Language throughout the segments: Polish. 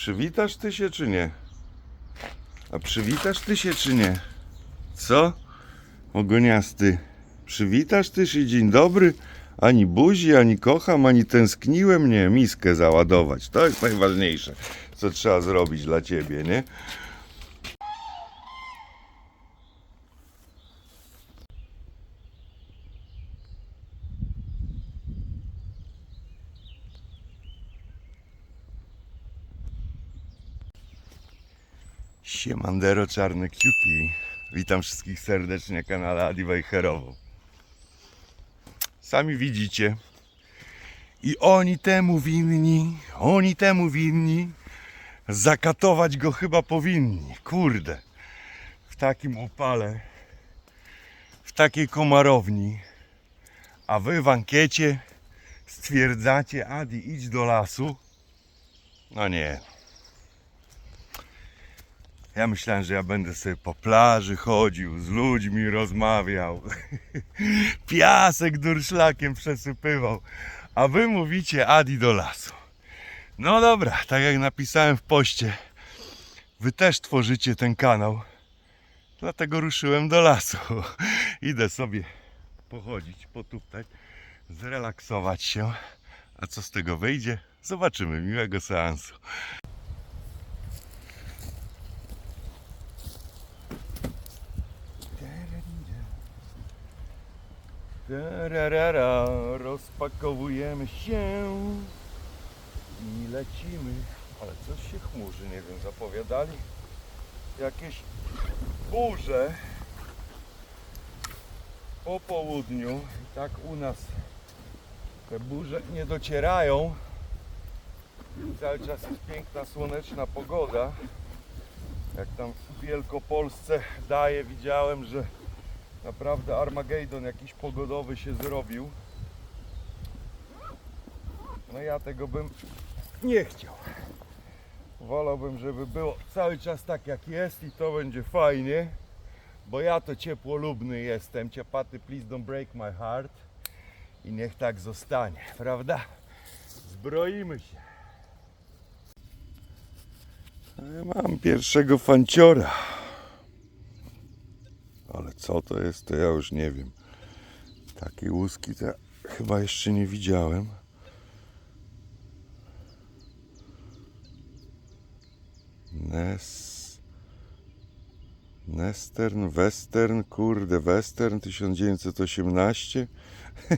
Przywitasz ty się czy nie? A przywitasz ty się czy nie? Co? Ogoniasty. Przywitasz ty się dzień dobry? Ani buzi, ani kocham, ani tęskniłem. Nie, miskę załadować. To jest najważniejsze, co trzeba zrobić dla ciebie, nie? Siemandero czarne kciuki. Witam wszystkich serdecznie na kanale Adi Wejherowo. Sami widzicie. I oni temu winni, oni temu winni. Zakatować go chyba powinni. Kurde. W takim upale. W takiej komarowni. A wy w ankiecie stwierdzacie, Adi idź do lasu. No nie, ja myślałem, że ja będę sobie po plaży chodził, z ludźmi rozmawiał, piasek durszlakiem przesypywał, a wy mówicie Adi do lasu. No dobra, tak jak napisałem w poście, wy też tworzycie ten kanał, dlatego ruszyłem do lasu. Idę sobie pochodzić, potuptać, zrelaksować się, a co z tego wyjdzie, zobaczymy. Miłego seansu. Tararara, rozpakowujemy się i lecimy. Ale coś się chmurzy, nie wiem, zapowiadali jakieś burze po południu. I tak u nas te burze nie docierają. Cały czas jest piękna, słoneczna pogoda. Jak tam w Wielkopolsce daje, widziałem, że Naprawdę Armagedon jakiś pogodowy się zrobił. No ja tego bym nie chciał. Wolałbym, żeby było cały czas tak jak jest i to będzie fajnie. Bo ja to ciepłolubny jestem. Ciapaty, please don't break my heart. I niech tak zostanie, prawda? Zbroimy się. Mam pierwszego fanciora. Co to jest, to ja już nie wiem. Takiej łuski to ja chyba jeszcze nie widziałem. Nes... Nestern, Western, kurde, Western 1918.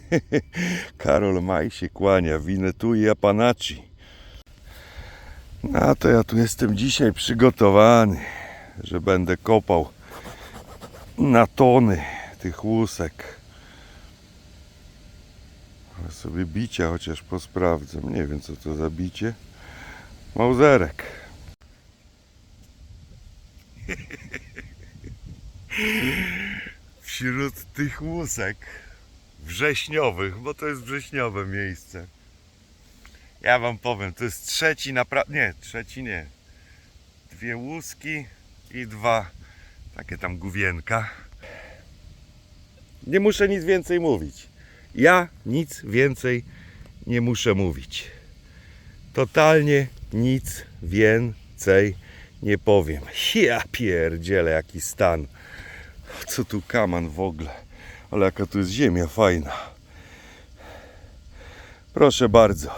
Karol Maj się kłania, Winnetu i Apanachi. No to ja tu jestem dzisiaj przygotowany, że będę kopał na tony tych łusek. Sobie bicia chociaż posprawdzam. Nie wiem co to za bicie. Mauzerek. Wśród tych łusek wrześniowych, bo to jest wrześniowe miejsce. Ja wam powiem, to jest trzeci naprawdę. Nie, trzeci nie. Dwie łuski i dwa takie tam główienka. Nie muszę nic więcej mówić. Ja nic więcej nie muszę mówić. Totalnie nic więcej nie powiem. Ja pierdzielę jaki stan. Co tu kaman w ogóle. Ale jaka tu jest ziemia fajna. Proszę bardzo.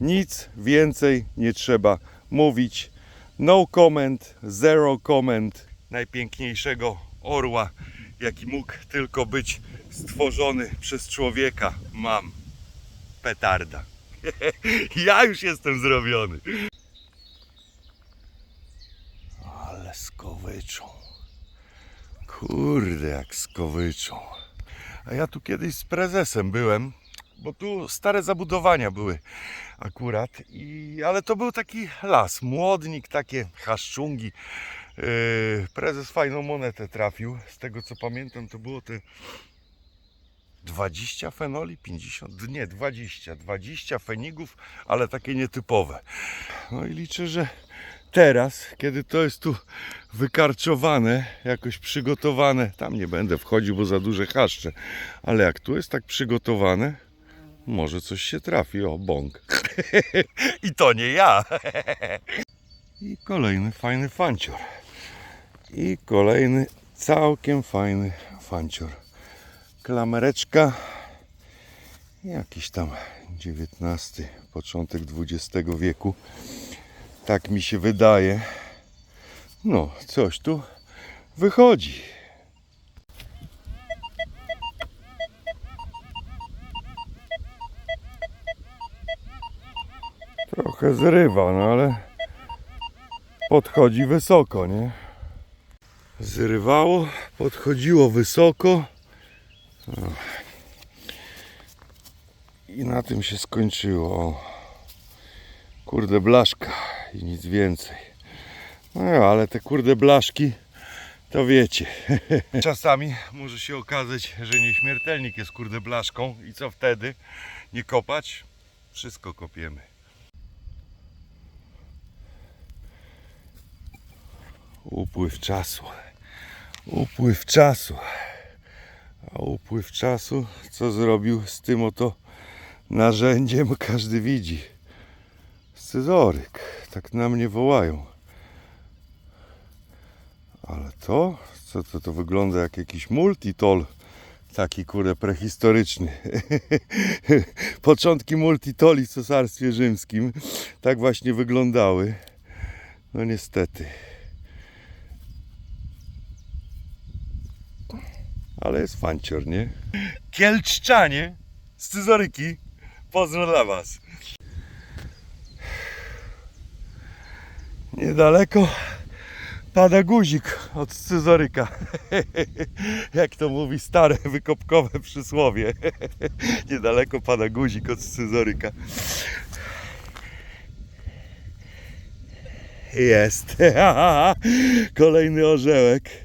Nic więcej nie trzeba mówić. No comment, zero comment. Najpiękniejszego orła, jaki mógł tylko być stworzony przez człowieka, mam. Petarda. ja już jestem zrobiony. Ale skowyczą. Kurde, jak skowyczą. A ja tu kiedyś z prezesem byłem, bo tu stare zabudowania były akurat. I, ale to był taki las, młodnik, takie chaszczungi. Yy, prezes fajną monetę trafił. Z tego co pamiętam, to było te 20 fenoli, 50, nie 20, 20 fenigów, ale takie nietypowe. No i liczę, że teraz, kiedy to jest tu wykarczowane, jakoś przygotowane, tam nie będę wchodził, bo za duże chaszcze, ale jak tu jest tak przygotowane, może coś się trafi. O, bąk. I to nie ja. I kolejny fajny fancior. I kolejny całkiem fajny fancior. Klamereczka. Jakiś tam XIX, początek XX wieku. Tak mi się wydaje. No, coś tu wychodzi. Trochę zrywa, no ale podchodzi wysoko, nie? Zrywało, podchodziło wysoko. I na tym się skończyło. Kurde blaszka i nic więcej. No ale te kurde blaszki to wiecie. Czasami może się okazać, że nieśmiertelnik jest kurde blaszką i co wtedy? Nie kopać? Wszystko kopiemy. Upływ czasu. Upływ czasu. A upływ czasu, co zrobił z tym oto narzędziem, każdy widzi. Scyzoryk. Tak na mnie wołają. Ale to, co to, to wygląda jak jakiś multitol. Taki kurde prehistoryczny. Początki multitoli w cesarstwie rzymskim tak właśnie wyglądały. No niestety. Ale jest fancior, nie? Kielczczanie, scyzoryki, pozdro dla Was. Niedaleko pada guzik od scyzoryka. Jak to mówi stare wykopkowe przysłowie. Niedaleko pada guzik od scyzoryka. Jest. Kolejny orzełek.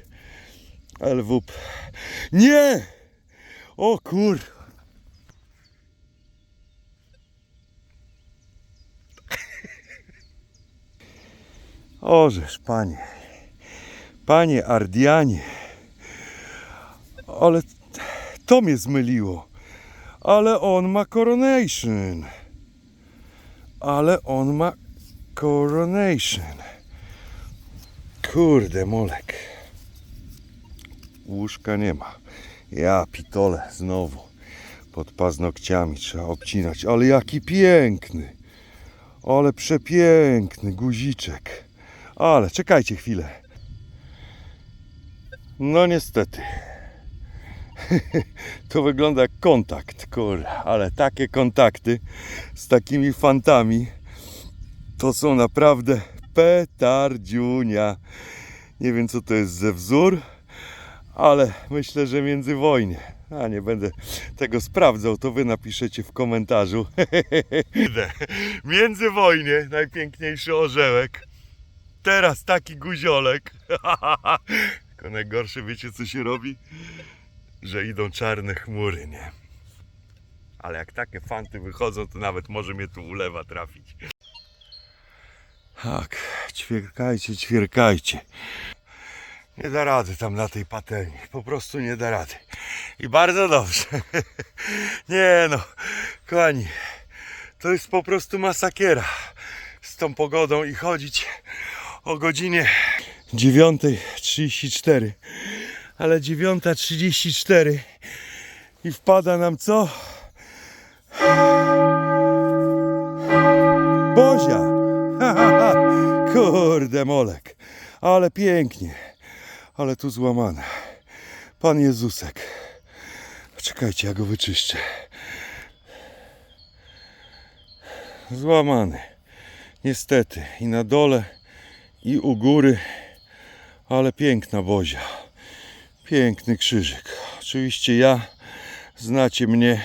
LWP. Nie! O kur... Orzesz, panie. Panie Ardianie. Ale to mnie zmyliło. Ale on ma coronation. Ale on ma coronation. Kurde, molek. Łóżka nie ma. Ja pitole znowu. Pod paznokciami trzeba obcinać. Ale jaki piękny. Ale przepiękny guziczek. Ale czekajcie chwilę. No niestety. To wygląda jak kontakt, kurde. Ale takie kontakty z takimi fantami to są naprawdę petardziunia. Nie wiem co to jest ze wzór, ale myślę, że międzywojnie. A nie będę tego sprawdzał, to wy napiszecie w komentarzu. Międzywojnie najpiękniejszy orzełek. Teraz taki guziolek. Tylko najgorsze, wiecie co się robi? Że idą czarne chmury, nie? Ale jak takie fanty wychodzą, to nawet może mnie tu ulewa trafić. Tak, ćwierkajcie, ćwierkajcie. Nie da rady tam na tej patelni. Po prostu nie da rady. I bardzo dobrze. Nie no, kochani, to jest po prostu masakiera z tą pogodą i chodzić o godzinie 9.34. Ale 9.34 i wpada nam co? Bozia! Kurde molek, ale pięknie, ale tu złamane. Pan Jezusek. Czekajcie, ja go wyczyszczę. Złamany. Niestety. I na dole, i u góry. Ale piękna bozia. Piękny krzyżyk. Oczywiście ja, znacie mnie,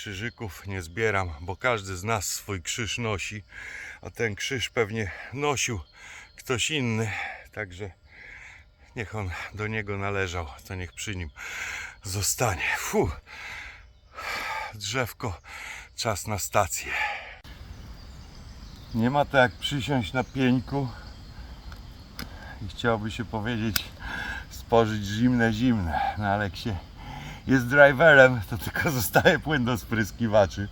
krzyżyków nie zbieram, bo każdy z nas swój krzyż nosi, a ten krzyż pewnie nosił ktoś inny, także niech on do niego należał, to niech przy nim zostanie. Fu. Drzewko, czas na stację. Nie ma to jak przysiąść na pieńku i chciałoby się powiedzieć spożyć zimne, zimne, no ale jak się jest driverem, to tylko zostaje płyn do spryskiwaczy.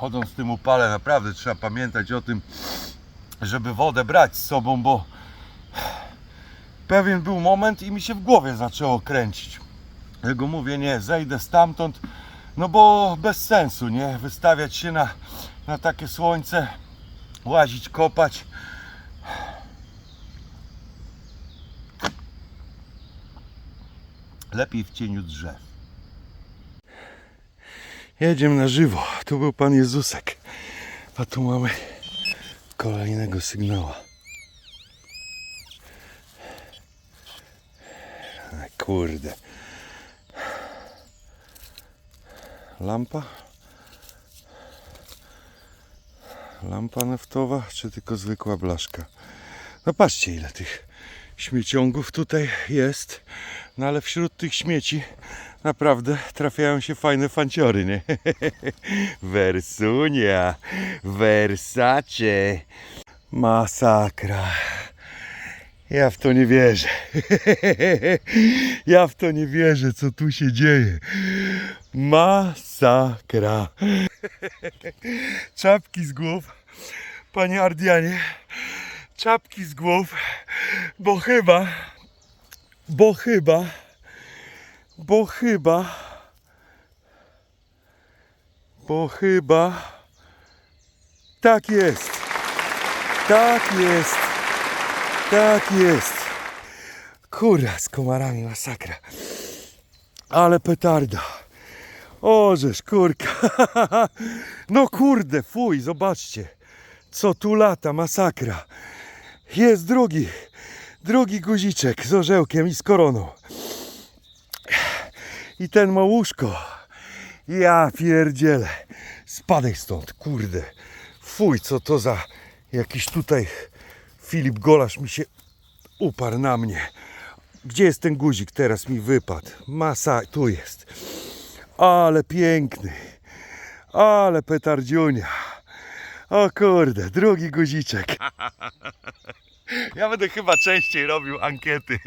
Chodząc w tym upale naprawdę trzeba pamiętać o tym, żeby wodę brać z sobą, bo pewien był moment i mi się w głowie zaczęło kręcić. Jego mówię, nie, zejdę stamtąd, no bo bez sensu, nie, wystawiać się na, na takie słońce, łazić, kopać. Lepiej w cieniu drzew. Jedziemy na żywo. Tu był Pan Jezusek. A tu mamy kolejnego sygnała. Kurde. Lampa? Lampa naftowa, czy tylko zwykła blaszka? No patrzcie ile tych śmieciągów tutaj jest. No ale wśród tych śmieci naprawdę trafiają się fajne fanciory, nie? Wersunia, Versace, masakra. Ja w to nie wierzę. Ja w to nie wierzę, co tu się dzieje. Masakra. Czapki z głów. Panie Ardianie, czapki z głów, bo chyba, bo chyba, bo chyba, bo chyba, tak jest, tak jest, tak jest. Kurwa, z komarami masakra. Ale petarda. O, żeż kurka. No kurde, fuj, zobaczcie. Co tu lata, masakra. Jest drugi, drugi guziczek z orzełkiem i z koroną. I ten ma łóżko. Ja pierdzielę. Spadaj stąd, kurde. Fuj, co to za jakiś tutaj Filip Golasz mi się uparł na mnie. Gdzie jest ten guzik? Teraz mi wypadł. Masa, tu jest. Ale piękny. Ale petardziunia. O kurde, drugi guziczek. Ja będę chyba częściej robił ankiety.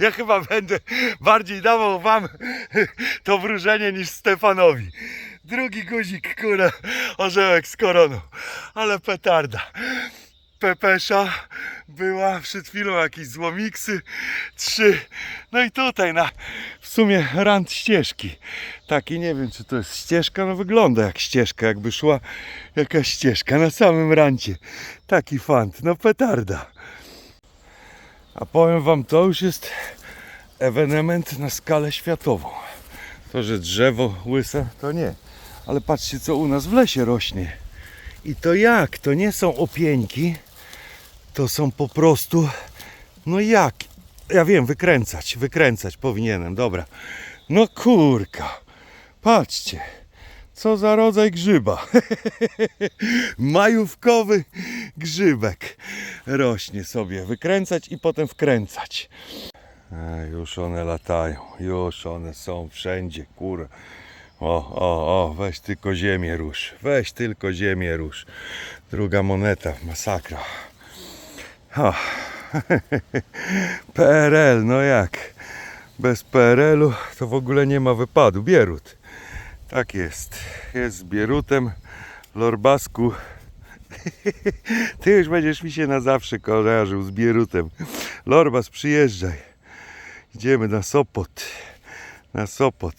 Ja chyba będę bardziej dawał wam to wróżenie niż Stefanowi. Drugi guzik, kurde, orzełek z koroną. Ale petarda. Pepesza była przed chwilą jakieś złomiksy, trzy. No i tutaj na w sumie rand ścieżki. Taki nie wiem czy to jest ścieżka, no wygląda jak ścieżka, jakby szła jakaś ścieżka na samym rancie. Taki fant, no petarda. A powiem wam, to już jest ewenement na skalę światową. To, że drzewo łyse, to nie. Ale patrzcie, co u nas w lesie rośnie. I to jak? To nie są opieńki, to są po prostu, no jak? Ja wiem, wykręcać, wykręcać powinienem, dobra. No kurka, patrzcie, co za rodzaj grzyba. Majówkowy grzybek rośnie sobie, wykręcać i potem wkręcać. E, już one latają, już one są wszędzie, kur. O, o, o, weź tylko ziemię rusz, weź tylko ziemię rusz. Druga moneta, masakra. O. PRL, no jak? Bez PRL-u to w ogóle nie ma wypadu. Bierut. Tak jest. Jest z Bierutem. Lorbasku. Ty już będziesz mi się na zawsze kojarzył z Bierutem. Lorbas, przyjeżdżaj. Idziemy na Sopot. Na Sopot.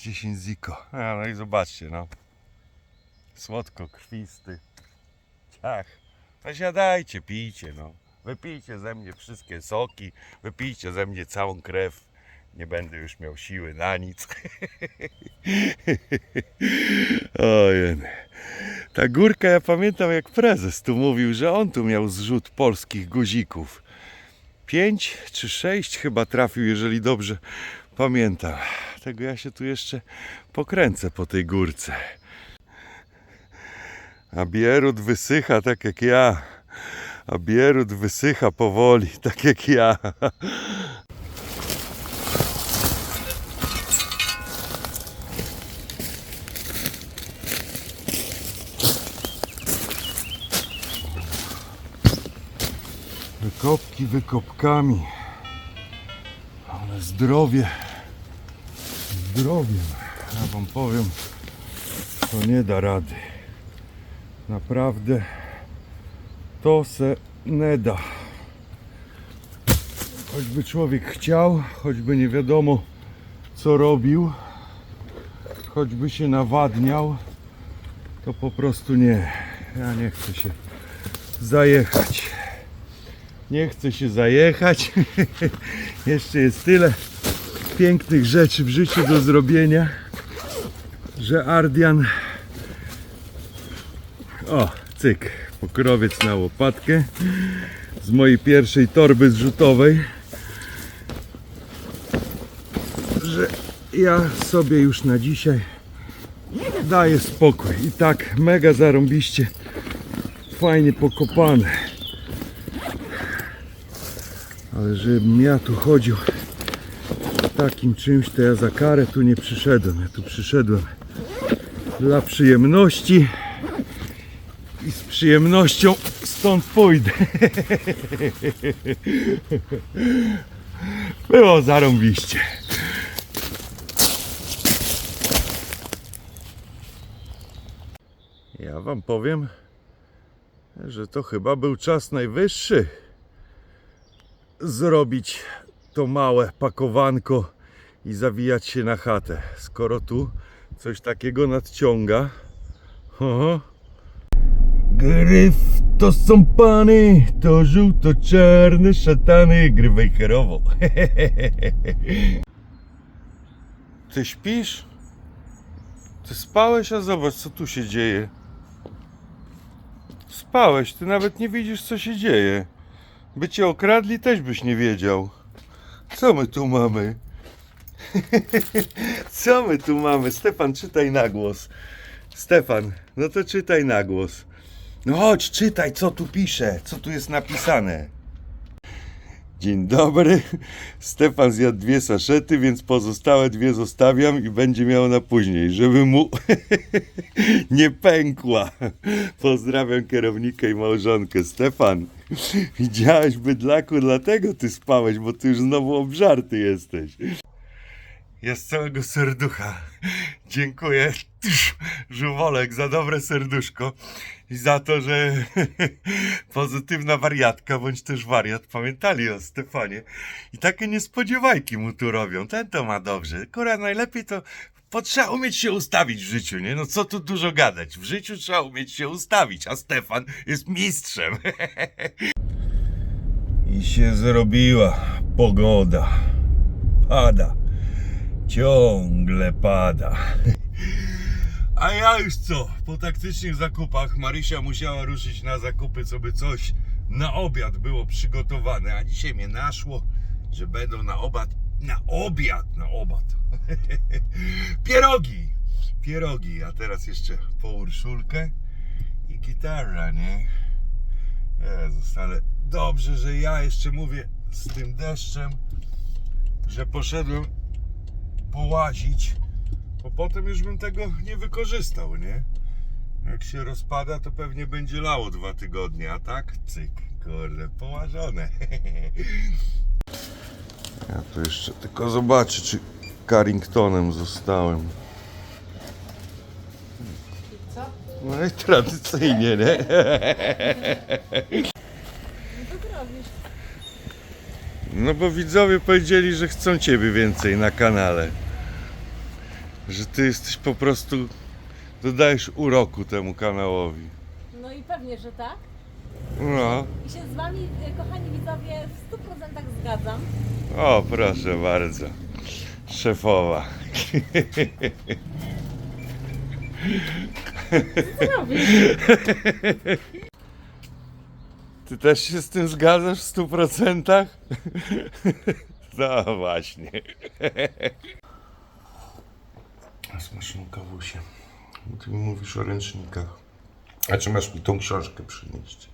10 ziko. No i zobaczcie, no. Słodko, krwisty. Ciach. No siadajcie, pijcie, no. Wypijcie ze mnie wszystkie soki, wypijcie ze mnie całą krew. Nie będę już miał siły na nic. Ojej. Ta górka, ja pamiętam jak prezes tu mówił, że on tu miał zrzut polskich guzików. Pięć czy sześć chyba trafił, jeżeli dobrze pamiętam. Tego ja się tu jeszcze pokręcę po tej górce. A Bierut wysycha tak jak ja. A Bierut wysycha powoli, tak jak ja. Wykopki wykopkami. Ale zdrowie. Zdrowiem. Ja wam powiem. to nie da rady. Naprawdę to se nie da. Choćby człowiek chciał, choćby nie wiadomo co robił, choćby się nawadniał, to po prostu nie. Ja nie chcę się zajechać. Nie chcę się zajechać. Jeszcze jest tyle pięknych rzeczy w życiu do zrobienia, że Ardian. O, cyk, pokrowiec na łopatkę z mojej pierwszej torby zrzutowej. Że ja sobie już na dzisiaj daję spokój. I tak mega zarąbiście, fajnie pokopane. Ale żebym ja tu chodził takim czymś, to ja za karę tu nie przyszedłem. Ja tu przyszedłem dla przyjemności i z przyjemnością stąd pójdę. Było zarąbiście. Ja wam powiem, że to chyba był czas najwyższy zrobić to małe pakowanko i zawijać się na chatę. Skoro tu coś takiego nadciąga. Gryf to są pany, to żółto-czarne szatany, grywaj herowo. Ty śpisz? Ty spałeś, a zobacz co tu się dzieje. Spałeś, ty nawet nie widzisz co się dzieje. By cię okradli, też byś nie wiedział. Co my tu mamy? Co my tu mamy? Stefan, czytaj na głos. Stefan, no to czytaj na głos. No chodź, czytaj, co tu pisze, co tu jest napisane. Dzień dobry. Stefan zjadł dwie saszety, więc pozostałe dwie zostawiam i będzie miał na później, żeby mu nie pękła. Pozdrawiam kierownika i małżonkę. Stefan, widziałeś bydlaku, dlatego ty spałeś, bo ty już znowu obżarty jesteś. Ja z całego serducha dziękuję Żuwolek za dobre serduszko i za to, że pozytywna wariatka bądź też wariat pamiętali o Stefanie i takie niespodziewajki mu tu robią. Ten to ma dobrze. Kura najlepiej to bo trzeba umieć się ustawić w życiu, nie? No co tu dużo gadać. W życiu trzeba umieć się ustawić, a Stefan jest mistrzem. I się zrobiła pogoda. Pada. Ciągle pada. A ja już co? Po taktycznych zakupach Marysia musiała ruszyć na zakupy, co by coś na obiad było przygotowane. A dzisiaj mnie naszło, że będą na obiad, na obiad, na obiad. Pierogi! Pierogi, a teraz jeszcze po urszulkę i gitara, nie? Jezus, ale dobrze, że ja jeszcze mówię z tym deszczem, że poszedłem połazić, bo potem już bym tego nie wykorzystał, nie? Jak się rozpada, to pewnie będzie lało dwa tygodnie, a tak? Cyk, kurde, połażone. Ja tu jeszcze tylko zobaczę, czy Carringtonem zostałem. Co? No i tradycyjnie, nie? Robisz? No bo widzowie powiedzieli, że chcą ciebie więcej na kanale. Że ty jesteś po prostu. Dodajesz uroku temu kanałowi. No i pewnie, że tak. No. I się z wami, e, kochani widzowie, w 100% zgadzam. O, proszę bardzo. Szefowa. Co robisz? Ty też się z tym zgadzasz w 100%? No właśnie. Smaczną kawusię. Ty mi mówisz o ręcznikach. A czy masz mi tą książkę przynieść?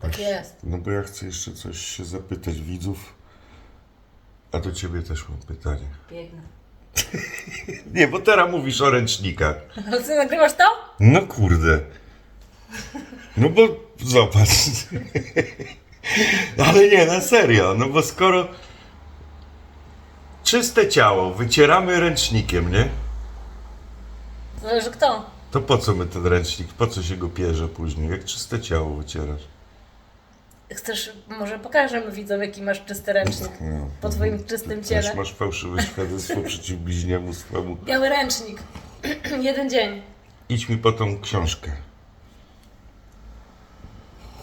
Tak jest. No bo ja chcę jeszcze coś się zapytać widzów. A do ciebie też mam pytanie. Biegnę. Nie, bo teraz mówisz o ręcznikach. Ale co, nagrywasz to? No kurde. No bo zobacz. Ale nie, na serio. No bo skoro czyste ciało wycieramy ręcznikiem, nie? Zależy kto. To po co my ten ręcznik? Po co się go pierze później? Jak czyste ciało wycierasz? Chcesz, może pokażemy widzom, jaki masz czysty ręcznik No. po twoim czystym Też ciele. masz fałszywe świadectwo przeciw bliźniemu swemu. Biały ręcznik. Jeden dzień. Idź mi po tą książkę.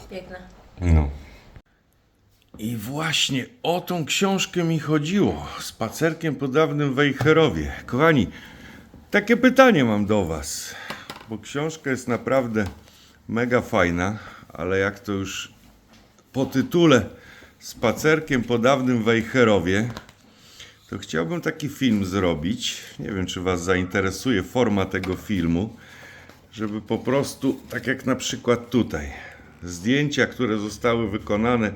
Piękne. No. I właśnie o tą książkę mi chodziło. Spacerkiem po dawnym Wejherowie. Kochani, takie pytanie mam do Was. Bo książka jest naprawdę mega fajna, ale jak to już po tytule Spacerkiem po dawnym Wejherowie, to chciałbym taki film zrobić. Nie wiem, czy Was zainteresuje forma tego filmu żeby po prostu, tak jak na przykład tutaj, zdjęcia, które zostały wykonane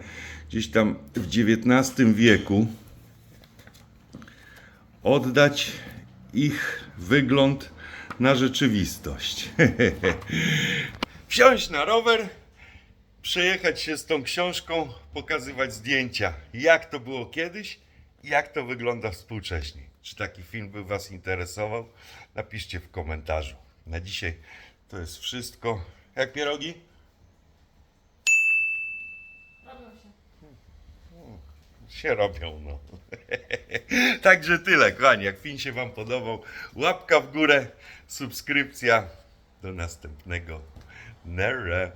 gdzieś tam w XIX wieku, oddać ich wygląd na rzeczywistość. Wsiąść na rower, przejechać się z tą książką, pokazywać zdjęcia, jak to było kiedyś, jak to wygląda współcześnie. Czy taki film by Was interesował? Napiszcie w komentarzu. Na dzisiaj to jest wszystko. Jak pierogi? Się robią, no. Także tyle, kochani. Jak film się Wam podobał, łapka w górę, subskrypcja. Do następnego. Nara.